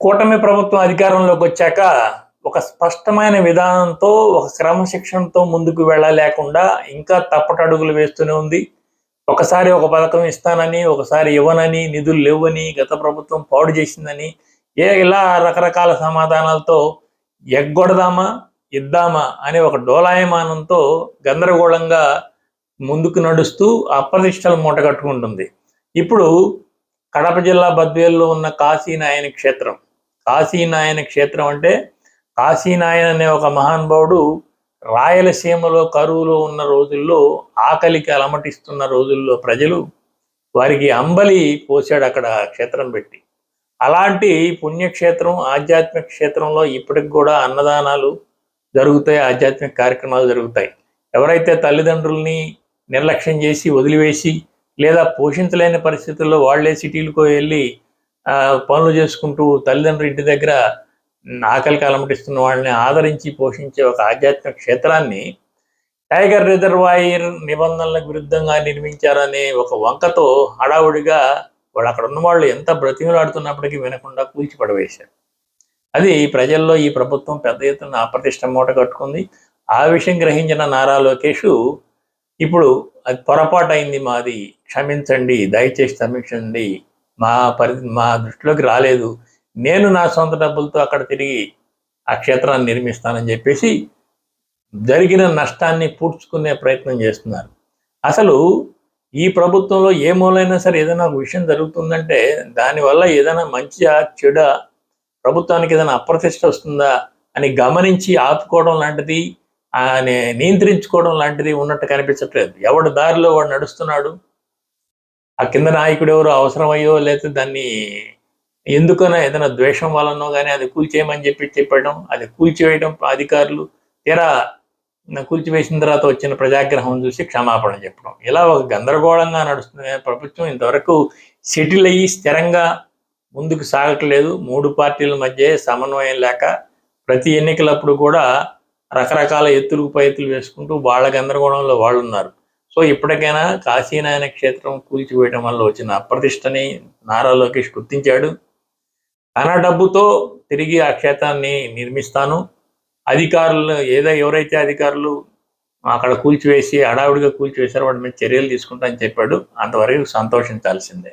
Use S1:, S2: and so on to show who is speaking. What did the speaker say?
S1: కూటమి ప్రభుత్వం అధికారంలోకి వచ్చాక ఒక స్పష్టమైన విధానంతో ఒక క్రమశిక్షణతో ముందుకు వెళ్ళలేకుండా ఇంకా తప్పటడుగులు వేస్తూనే ఉంది. ఒకసారి ఒక పథకం ఇస్తానని ఒకసారి ఇవ్వనని నిధులు లేవని గత ప్రభుత్వం పాడు చేసిందని ఏ ఇలా రకరకాల సమాధానాలతో ఎగ్గొడదామా ఇద్దామా అనే ఒక డోలాయమానంతో గందరగోళంగా ముందుకు నడుస్తూ అప్రతిష్టలు మూట కట్టుకుంటుంది ఇప్పుడు కడప జిల్లా బద్వేల్లో ఉన్న కాశీనాయని క్షేత్రం. కాశీనాయన క్షేత్రం అంటే కాశీనాయన అనే ఒక మహానుభావుడు రాయలసీమలో కరువులో ఉన్న రోజుల్లో ఆకలికి అలమటిస్తున్న రోజుల్లో ప్రజలు వారికి అంబలి పోసాడు అక్కడ క్షేత్రం పెట్టి. అలాంటి పుణ్యక్షేత్రం ఆధ్యాత్మిక క్షేత్రంలో ఇప్పటికి కూడా అన్నదానాలు జరుగుతాయి ఆధ్యాత్మిక కార్యక్రమాలు జరుగుతాయి. ఎవరైతే తల్లిదండ్రుల్ని నిర్లక్ష్యం చేసి వదిలివేసి లేదా పోషించలేని పరిస్థితుల్లో వాళ్ళే సిటీలకు వెళ్ళి పనులు చేసుకుంటూ తల్లిదండ్రుల ఇంటి దగ్గర ఆకలి కాలమటిస్తున్న వాళ్ళని ఆదరించి పోషించే ఒక ఆధ్యాత్మిక క్షేత్రాన్ని టైగర్ రిజర్వాయర్ నిబంధనలకు విరుద్ధంగా నిర్మించారనే ఒక వంకతో హడావుడిగా వాళ్ళు అక్కడ ఉన్న వాళ్ళు ఎంత బ్రతిమలాడుతున్నప్పటికీ వినకుండా కూల్చిపడవేశారు అది ప్రజల్లో ఈ ప్రభుత్వం పెద్ద ఎత్తున అప్రతిష్ట మూట కట్టుకుంది. ఆ విషయం గ్రహించిన నారా లోకేష్ ఇప్పుడు అది పొరపాటు అయింది మాది. క్షమించండి దయచేసి క్షమించండి మా పరి మా దృష్టిలోకి రాలేదు. నేను నా సొంత డబ్బులతో అక్కడ తిరిగి ఆ క్షేత్రాన్ని నిర్మిస్తానని చెప్పేసి జరిగిన నష్టాన్ని పూడ్చుకునే ప్రయత్నం చేస్తున్నారు. అసలు ఈ ప్రభుత్వంలో ఏ మూలైనా సరే ఏదైనా ఒక విషయం జరుగుతుందంటే దానివల్ల ఏదైనా మంచిగా చెడ ప్రభుత్వానికి ఏదైనా అప్రతిష్ట వస్తుందా అని గమనించి ఆపుకోవడం లాంటిది నియంత్రించుకోవడం లాంటిది ఉన్నట్టు కనిపించట్లేదు. ఎవడు దారిలో వాడు నడుస్తున్నాడు? ఆ కింద నాయకుడు ఎవరు అవసరమయ్యో లేకపోతే దాన్ని ఎందుకనో ఏదైనా ద్వేషం వలనో కానీ అది కూల్చేయమని చెప్పి చెప్పడం అది కూల్చివేయడం అధికారులు తీరా కూల్చివేసిన తర్వాత వచ్చిన ప్రజాగ్రహం చూసి క్షమాపణ చెప్పడం. ఇలా ఒక గందరగోళంగా నడుస్తుంది. ప్రభుత్వం ఇంతవరకు సెటిల్ అయ్యి స్థిరంగా ముందుకు సాగట్లేదు. మూడు పార్టీల మధ్య సమన్వయం లేక ప్రతి ఎన్నికలప్పుడు కూడా రకరకాల ఎత్తులు పై ఎత్తులు వేసుకుంటూ వాళ్ళ గందరగోళంలో వాళ్ళు ఉన్నారు సో ఇప్పటికైనా కాశీనాయన క్షేత్రం కూల్చివేయడం వల్ల వచ్చిన అప్రతిష్టని నారా లోకేష్ గుర్తించాడు. తన డబ్బుతో తిరిగి ఆ క్షేత్రాన్ని నిర్మిస్తాను. అధికారులు ఏదో ఎవరైతే అధికారులు అక్కడ కూల్చివేసి హడావుడిగా కూల్చివేశారో వాడి మీద చర్యలు తీసుకుంటా అని చెప్పాడు. అంతవరకు సంతోషించాల్సిందే.